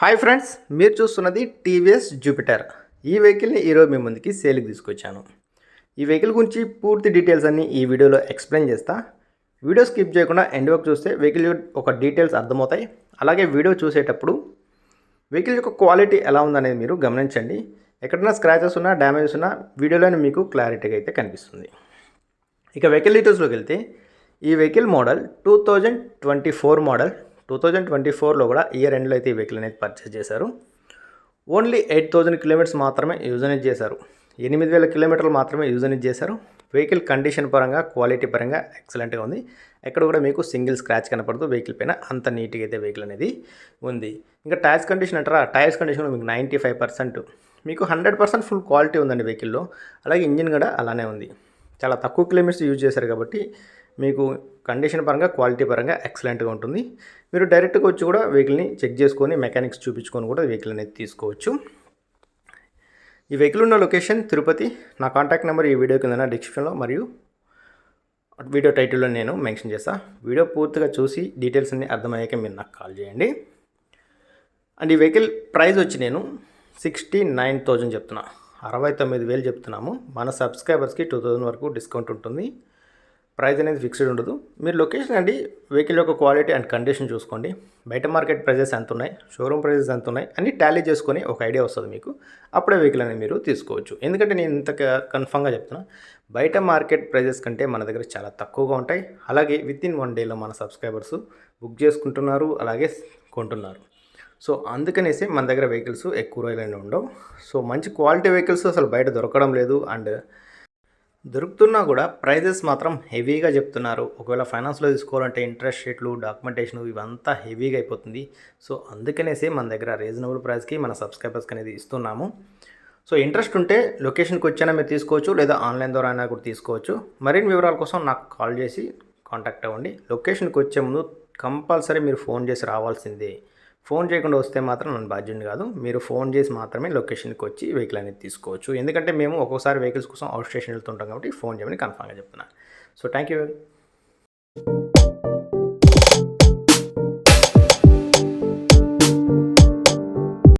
Hi friends మీరు చూస్తున్నది TVS Jupiter. ఈ వెహికల్ని ఈరోజు మీ ముందుకి సేల్కి తీసుకొచ్చాను. ఈ వెహికల్ గురించి పూర్తి డీటెయిల్స్ అన్ని ఈ వీడియోలో ఎక్స్ప్లెయిన్ చేస్తా. వీడియో స్కిప్ చేయకుండా ఎండ్ వరకు చూస్తే వెహికల్ ఒక డీటెయిల్స్ అర్థమవుతాయి. అలాగే వీడియో చూసేటప్పుడు వెహికల్ యొక్క క్వాలిటీ ఎలా ఉందనేది మీరు గమనించండి. ఎక్కడైనా స్క్రాచెస్ ఉన్నా డ్యామేజెస్ ఉన్నా వీడియోలోనే మీకు క్లారిటీగా అయితే కనిపిస్తుంది. ఇక వెహికల్ డీటెయిల్స్లోకి వెళ్తే ఈ vehicle model two thousand twenty four model two thousand twenty ఫోర్లో కూడా ఇయర్ ఎండ్లో అయితే ఈ వెహికల్ అనేది పర్చేస్ చేశారు. ఓన్లీ ఎయిట్ థౌజండ్ కిలోమీటర్స్ మాత్రమే యూజ్ అనేది చేశారు. ఎనిమిది వేల కిలోమీటర్లు మాత్రమే యూజ్ అనేది చేశారు. వెహికల్ కండిషన్ పరంగా క్వాలిటీ పరంగా ఎక్సలెంట్గా ఉంది. ఎక్కడ కూడా మీకు సింగిల్ స్క్రాచ్ కనపడదు. వెహికల్ పైన అంత నీట్గా అయితే వెహికల్ అనేది ఉంది. ఇంకా టైర్స్ కండిషన్ అంటారా? టైర్స్ కండిషన్ మీకు నైంటీ ఫైవ్ పర్సెంట్ మీకు హండ్రెడ్ పర్సెంట్ ఫుల్ క్వాలిటీ ఉందండి వెహికల్లో అలాగే ఇంజిన్ కూడా అలానే ఉంది. చాలా తక్కువ కిలోమీటర్స్ యూజ్ చేశారు కాబట్టి మీకు కండిషన్ పరంగా క్వాలిటీ పరంగా ఎక్సలెంట్గా ఉంటుంది. మీరు డైరెక్ట్గా వచ్చి కూడా వెహికల్ని చెక్ చేసుకొని మెకానిక్స్ చూపించుకొని కూడా వెహికల్ అనేది తీసుకోవచ్చు. ఈ వెహికల్ ఉన్న లొకేషన్ తిరుపతి. నా కాంటాక్ట్ నెంబర్ ఈ వీడియో కింద డిస్క్రిప్షన్లో మరియు వీడియో టైటిల్లో నేను మెన్షన్ చేస్తాను వీడియో పూర్తిగా చూసి డీటెయిల్స్ అన్ని అర్థమయ్యాక మీరు నాకు కాల్ చేయండి. అండ్ ఈ వెహికల్ ప్రైస్ వచ్చి నేను సిక్స్టీ నైన్ థౌజండ్ చెప్తున్నా. అరవై తొమ్మిది వేలు చెప్తున్నాము. మన సబ్స్క్రైబర్స్కి టూ థౌజండ్ వరకు డిస్కౌంట్ ఉంటుంది. ప్రైస్ అనేది ఫిక్స్డ్ ఉండదు. మీరు లొకేషన్ అండి వెహికల్ యొక్క క్వాలిటీ అండ్ కండిషన్ చూసుకోండి. బయట మార్కెట్ ప్రైజెస్ ఎంత ఉన్నాయి షోరూమ్ ప్రైజెస్ ఎంత ఉన్నాయి అన్ని టాలీ చేసుకొని ఒక ఐడియా వస్తుంది మీకు. అప్పుడే వెహికల్ అనేది మీరు తీసుకోవచ్చు. ఎందుకంటే నేను ఇంత కన్ఫామ్గా చెప్తున్నా బయట మార్కెట్ ప్రైజెస్ కంటే మన దగ్గర చాలా తక్కువగా ఉంటాయి. అలాగే విత్ ఇన్ వన్ డేలో మన సబ్స్క్రైబర్స్ బుక్ చేసుకుంటున్నారు అలాగే కొంటున్నారు. సో అందుకనేసి మన దగ్గర వెహికల్స్ ఎక్కువ రోజులైనా ఉండవు. సో మంచి క్వాలిటీ వెహికల్స్ అసలు బయట దొరకడం లేదు. అండ్ దొరుకుతున్నా కూడా ప్రైజెస్ మాత్రం హెవీగా చెప్తున్నారు. ఒకవేళ ఫైనాన్స్లో తీసుకోవాలంటే ఇంట్రెస్ట్ రేట్లు డాక్యుమెంటేషన్ ఇవంతా హెవీగా అయిపోతుంది. సో అందుకనేసి మన దగ్గర రీజనబుల్ ప్రైస్కి మన సబ్స్క్రైబర్స్కి అనేది ఇస్తున్నాము. సో ఇంట్రెస్ట్ ఉంటే లొకేషన్కి వచ్చైనా మీరు తీసుకోవచ్చు లేదా ఆన్లైన్ ద్వారా అయినా కూడా తీసుకోవచ్చు. మరిన్ని వివరాల కోసం నాకు కాల్ చేసి కాంటాక్ట్ అవ్వండి. లొకేషన్కి వచ్చే ముందు కంపల్సరీ మీరు ఫోన్ చేసి రావాల్సిందే. ఫోన్ చేయకుండా వస్తే మాత్రం నన్ను బాధ్యుని కాదు. మీరు ఫోన్ చేసి మాత్రమే లొకేషన్కి వచ్చి వెహికల్ అనేది తీసుకోవచ్చు. ఎందుకంటే మేము ఒక్కోసారి వెహికల్స్ కోసం అవుట్ స్టేషన్ వెళ్తుంటాం కాబట్టి ఫోన్ చేయమని కన్ఫామ్గా చెప్తున్నాను సో థ్యాంక్ యూ